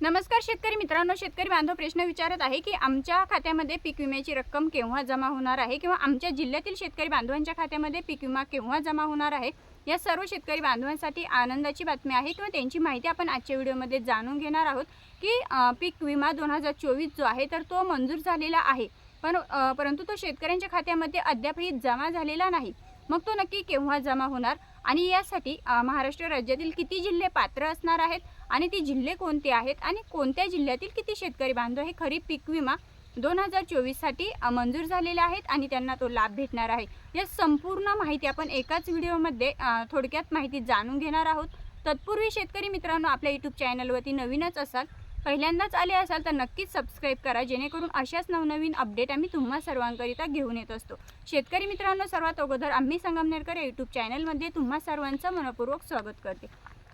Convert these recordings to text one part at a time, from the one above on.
नमस्कार शेतकरी मित्रांनो शेतकरी बांधव प्रश्न विचारत आहे की आमच्या खात्यामध्ये पीक विम्याची रक्कम केव्हा जमा होणार आहे किंवा आमच्या जिल्ह्यातील शेतकरी बांधवांच्या खात्यामध्ये पीक विमा केव्हा जमा होणार आहे? या सर्व शेतकरी बांधवांसाठी आनंदाची बातमी आहे किंवा त्यांची माहिती आपण आजच्या व्हिडिओमध्ये जाणून घेणार आहोत की पीक विमा दोन हजार चोवीस जो आहे तर तो मंजूर झालेला आहे. पण परंतु तो शेतकऱ्यांच्या खात्यामध्ये अद्यापही जमा झालेला नाही. मग तो नक्की केव्हा जमा होणार? आणि यासाठी महाराष्ट्र राज्यातील किती जिल्हे पात्र असणार आहेत? आणि ती जिल्हे कोणते आहेत आणि कोणत्या जिल्ह्यातील किती शेतकरी बांधव हे खरीप पीक विमा दोन हजार चोवीससाठी मंजूर झालेले आहेत आणि त्यांना तो लाभ भेटणार आहे? या संपूर्ण माहिती आपण एकाच व्हिडिओमध्ये थोडक्यात माहिती जाणून घेणार आहोत. तत्पूर्वी शेतकरी मित्रांनो आपल्या यूट्यूब चॅनलवरती नवीनच असाल पहिल्यांदाच आले असाल तर नक्कीच सबस्क्राईब करा जेणेकरून अशाच नवनवीन अपडेट आम्ही तुम्हा सर्वांकरिता घेऊन येत असतो. शेतकरी मित्रांनो सर्वात अगोदर आम्ही संगमनेरकर या यूट्यूब चॅनलमध्ये तुम्हा सर्वांचं मनपूर्वक स्वागत करते.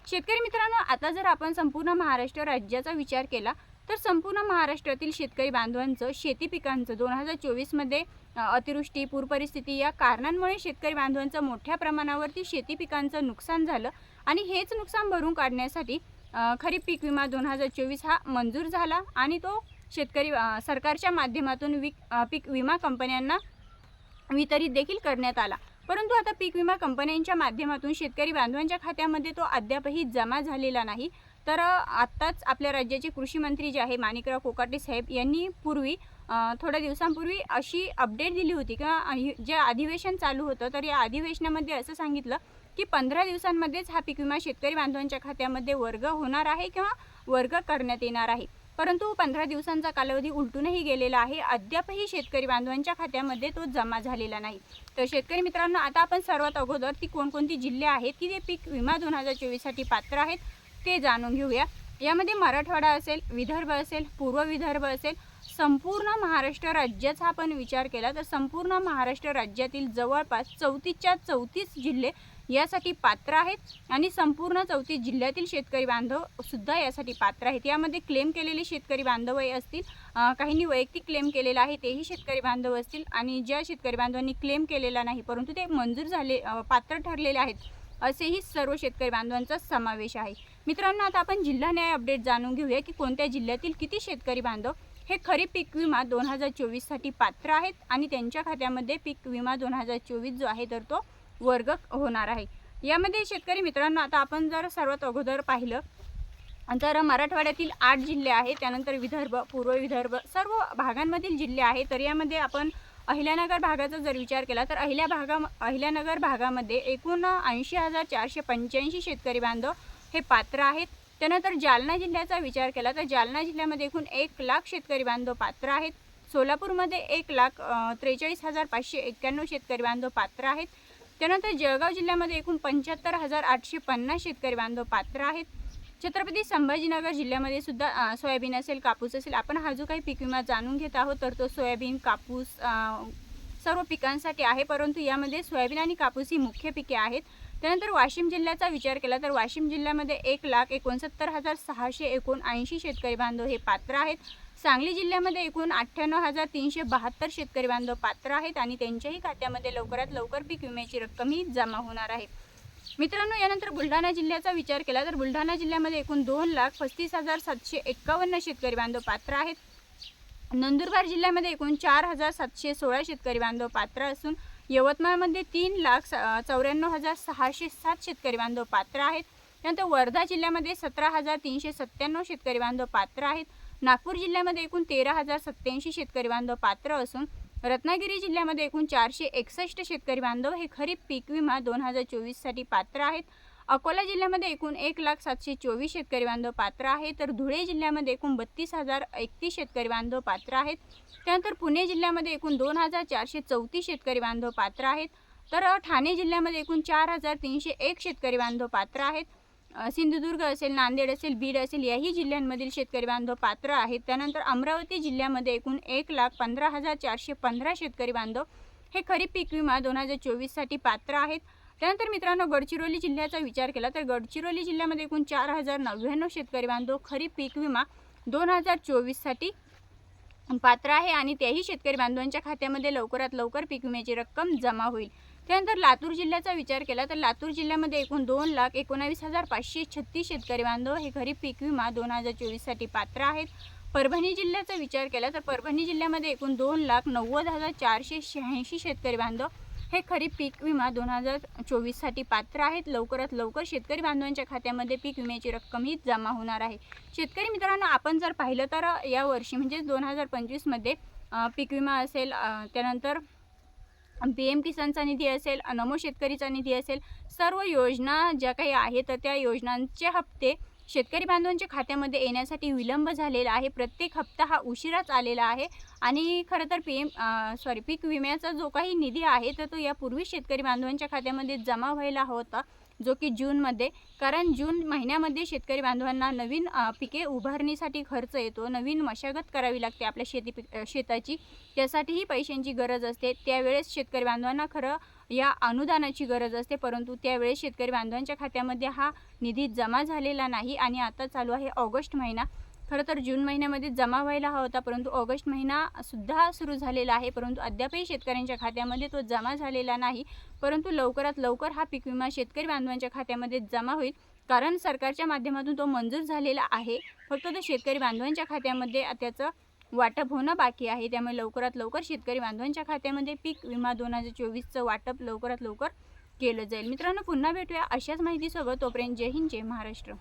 शेतकरी मित्रांनो आता जर आपण संपूर्ण महाराष्ट्र राज्याचा विचार केला तर संपूर्ण महाराष्ट्रातील शेतकरी बांधवांचं शेती पिकांचं दोन हजार चोवीसमध्ये अतिवृष्टी पूर परिस्थिती या कारणांमुळे शेतकरी बांधवांचं मोठ्या प्रमाणावरती शेती पिकांचं नुकसान झालं आणि हेच नुकसान भरून काढण्यासाठी खरीप पीक विमा दोन हजार चोवीस हा मंजूर झाला आणि तो शेतकरी सरकारच्या माध्यमातून विक पीक विमा कंपन्यांना वितरित देखील करण्यात आला. परंतु आता पीक विमा कंपन्यांच्या माध्यमातून शेतकरी बांधवांच्या खात्यामध्ये तो अद्यापही जमा झालेला नाही. तर आत्ताच आपल्या राज्याचे कृषी मंत्री जे आहे माणिकराव कोकाटे साहेब यांनी पूर्वी थोड्या दिवसांपूर्वी अशी अपडेट दिली होती किंवा जे अधिवेशन चालू होतं तर या अधिवेशनामध्ये असं सांगितलं की पंधरा दिवसांमध्येच हा पीक विमा शेतकरी बांधवांच्या खात्यामध्ये वर्ग होणार आहे किंवा वर्ग करण्यात येणार आहे. परंतु पंधरा दिवसांचा कालावधी उलटूनही गेलेला आहे. अद्यापही शेतकरी बांधवांच्या खात्यामध्ये तो जमा झालेला नाही. तर शेतकरी मित्रांनो आता आपण सर्वात अगोदर ती कोणकोणती जिल्हे आहेत की जे पीक विमा दोन हजार चोवीससाठी पात्र आहेत ते जाणून घेऊया. यामध्ये मराठवाडा असेल विदर्भ असेल पूर्व विदर्भ असेल संपूर्ण महाराष्ट्र राज्याचा आपण विचार केला तर संपूर्ण महाराष्ट्र राज्यातील जवळपास चौतीसच्या चौतीस जिल्हे यासाठी पात्र आहेत आणि संपूर्ण चौतीस जिल्ह्यातील शेतकरी बांधव सुद्धा यासाठी पात्र आहेत. यामध्ये क्लेम केलेले शेतकरी बांधवही असतील काहींनी वैयक्तिक क्लेम केलेला आहे तेही शेतकरी बांधव असतील आणि ज्या शेतकरी बांधवांनी क्लेम केलेला नाही परंतु ते मंजूर झाले पात्र ठरलेले आहेत असेही सर्व शेतकरी बांधवांचा समावेश आहे. मित्रांनो आता आपण जिल्हा न्याय अपडेट जाणून घेऊया की कोणत्या जिल्ह्यातील किती शेतकरी बांधव हे खरीप पीक विमा दोन हजार चोवीससाठी पात्र आहेत आणि त्यांच्या खात्यामध्ये पीक विमा दोन हजार चोवीस जो आहे तर तो वर्ग होणार आहे. यामध्ये शेतकरी मित्रांनो आता आपण जर सर्वात अगोदर पाहिलं तर मराठवाड्यातील आठ जिल्हे आहेत त्यानंतर विदर्भ पूर्व विदर्भ सर्व भागांमधील जिल्हे आहेत. तर यामध्ये आपण अहिल्यानगर भागाचा जर विचार केला तर अहिल्या भागा अहिल्यानगर भागामध्ये एकूण ऐंशी हजार चारशे पंच्याऐंशी शेतकरी बांधव हे पात्र आहेत. त्यानंतर जालना जिल्ह्याचा विचार केला तर जालना जिल्ह्यामध्ये एकूण एक लाख शेतकरी बांधव पात्र आहेत. सोलापूरमध्ये एक लाख त्रेचाळीस हजार पाचशे एक्क्याण्णव शेतकरी बांधव पात्र आहेत. त्यानंतर जळगाव जिल्ह्यामध्ये एकूण पंच्याहत्तर हजार आठशे पन्नास शेतकरी बांधव पात्र आहेत. छत्रपती संभाजीनगर जिल्ह्यामध्ये सुद्धा सोयाबीन असेल कापूस असेल आपण हा जो काही पीक विमा जाणून घेत आहोत तर तो सोयाबीन कापूस सर्व पिकांसाठी आहे परंतु यामध्ये सोयाबीन आणि कापूस ही मुख्य पिके आहेत. त्यानंतर वाशिम जिल्ह्याचा विचार केला तर वाशिम जिल्ह्यामध्ये एक लाख एकोणसत्तर हजार सहाशे एकोणऐंशी शेतकरी बांधव हे पात्र आहेत. सांगली जिल्ह्यामध्ये एकूण अठ्ठ्याण्णव हजार तीनशे बहात्तर शेतकरी बांधव पात्र आहेत आणि त्यांच्याही खात्यामध्ये लवकरात लवकर पीक विम्याची रक्कमही जमा होणार आहे. मित्रांनो यानंतर बुलढाणा जिल्ह्याचा विचार केला तर बुलढाणा जिल्ह्यामध्ये एकूण दोन लाख पस्तीस हजार सातशे एक्कावन्न शेतकरी बांधव पात्र आहेत. नंदुरबार जिल्ह्यामध्ये एकूण चार हजार सातशे सोळा शेतकरी बांधव पात्र असून यवतमाळमध्ये तीन लाख स- चौऱ्याण्णव हजार सहाशे सात शेतकरी बांधव पात्र आहेत. त्यानंतर वर्धा जिल्ह्यामध्ये सतरा हजार तीनशे सत्त्याण्णव शेतकरी बांधव पात्र आहेत. नागपूर जिल्ह्यामध्ये एकूण तेरा हजार सत्त्याऐंशी शेतकरी बांधव पात्र असून रत्नागिरी जिल्ह्यामध्ये एकूण चारशे एकसष्ट शेतकरी बांधव हे खरीप पीक विमा दोन हजार चोवीससाठी पात्र आहेत. अकोला जिल्ह्यामध्ये एकूण एक लाख सातशे चोवीस शेतकरी बांधव पात्र आहेत. तर धुळे जिल्ह्यामध्ये एकूण बत्तीस हजार एकतीस शेतकरी बांधव पात्र आहेत. त्यानंतर पुणे जिल्ह्यामध्ये एकूण दोन हजार चारशे चौतीस शेतकरी बांधव पात्र आहेत. तर ठाणे जिल्ह्यामध्ये एकूण चार हजार तीनशे एक शेतकरी बांधव पात्र आहेत. सिंधुदुर्ग असेल नांदेड असेल बीड असेल याही जिल्ह्यांमधील शेतकरी बांधव पात्र आहेत. त्यानंतर अमरावती जिल्ह्यामध्ये एकूण एक लाख पंधरा हजार चारशे पंधरा शेतकरी बांधव हे खरीप पीक विमा दोन हजार चोवीससाठी पात्र आहेत. त्यानंतर मित्रांनो गडचिरोली जिल्ह्याचा विचार केला तर गडचिरोली जिल्ह्यामध्ये एकूण चार हजार नव्याण्णव शेतकरी बांधव खरीप पीक विमा दोन हजार चोवीससाठी पात्र आहे आणि त्याही शेतकरी बांधवांच्या खात्यामध्ये लवकरात लवकर पीक विम्याची रक्कम जमा होईल. त्यानंतर लातूर जिल्ह्याचा विचार केला तर लातूर जिल्ह्यामध्ये एकूण दोन लाख एकोणावीस हजार पाचशे छत्तीस शेतकरी बांधव हे खरीप पीक विमा दोन हजार चोवीससाठी पात्र आहेत. परभणी जिल्ह्याचा विचार केला तर परभणी जिल्ह्यामध्ये एकूण दोन लाख नव्वद हजार चारशे शहाऐंशी शेतकरी बांधव हे खरीप पीक विमा दोन हजार चोवीससाठी पात्र आहेत. लवकरात लवकर शेतकरी बांधवांच्या खात्यामध्ये पीक विम्याची रक्कम ही जमा होणार आहे. शेतकरी मित्रांनो आपण जर पाहिलं तर या वर्षी म्हणजे दोन हजार पंचवीसमध्ये पीक विमा असेल त्यानंतर पी एम किसानचा निधी असेल नमो शेतकरीचा निधी असेल सर्व योजना ज्या काही आहेत तर त्या योजनांचे हप्ते शेतकरी बांधवांच्या खात्यामध्ये येण्यासाठी विलंब झालेला आहे. प्रत्येक हप्ता हा उशिराच आलेला आहे. आणि खरं तर पी एम सॉरी पीक विम्याचा जो काही निधी आहे तर तो यापूर्वी शेतकरी बांधवांच्या खात्यामध्ये जमा व्हायला होता जो की जूनमध्ये. कारण जून महिन्यामध्ये शेतकरी बांधवांना नवीन पिके उभारणीसाठी खर्च येतो. नवीन मशागत करावी लागते आपल्या शेती पिक शेताची. त्यासाठीही पैशांची गरज असते. त्यावेळेस शेतकरी बांधवांना खरं या अनुदानाची गरज असते परंतु त्यावेळेस शेतकरी बांधवांच्या खात्यामध्ये हा निधी जमा झालेला नाही आणि आता चालू आहे ऑगस्ट महिना. खरं तर जून महिन्यामध्ये जमा व्हायला हवा होता परंतु ऑगस्ट महिना सुद्धा सुरू झालेला आहे परंतु अद्यापही शेतकऱ्यांच्या खात्यामध्ये तो जमा झालेला नाही. परंतु लवकरात लवकर हा पीक विमा शेतकरी बांधवांच्या खात्यामध्ये जमा होईल कारण सरकारच्या माध्यमातून तो मंजूर झालेला आहे. फक्त तो शेतकरी बांधवांच्या खात्यामध्ये त्याचं वाटप होणं बाकी आहे. त्यामुळे लवकरात लवकर शेतकरी बांधवांच्या खात्यामध्ये पीक विमा दोन हजार चोवीसचं वाटप लवकरात लवकर केलं जाईल. मित्रांनो पुन्हा भेटूया अशाच माहितीसोबत. तोपर्यंत जय हिंद जय महाराष्ट्र.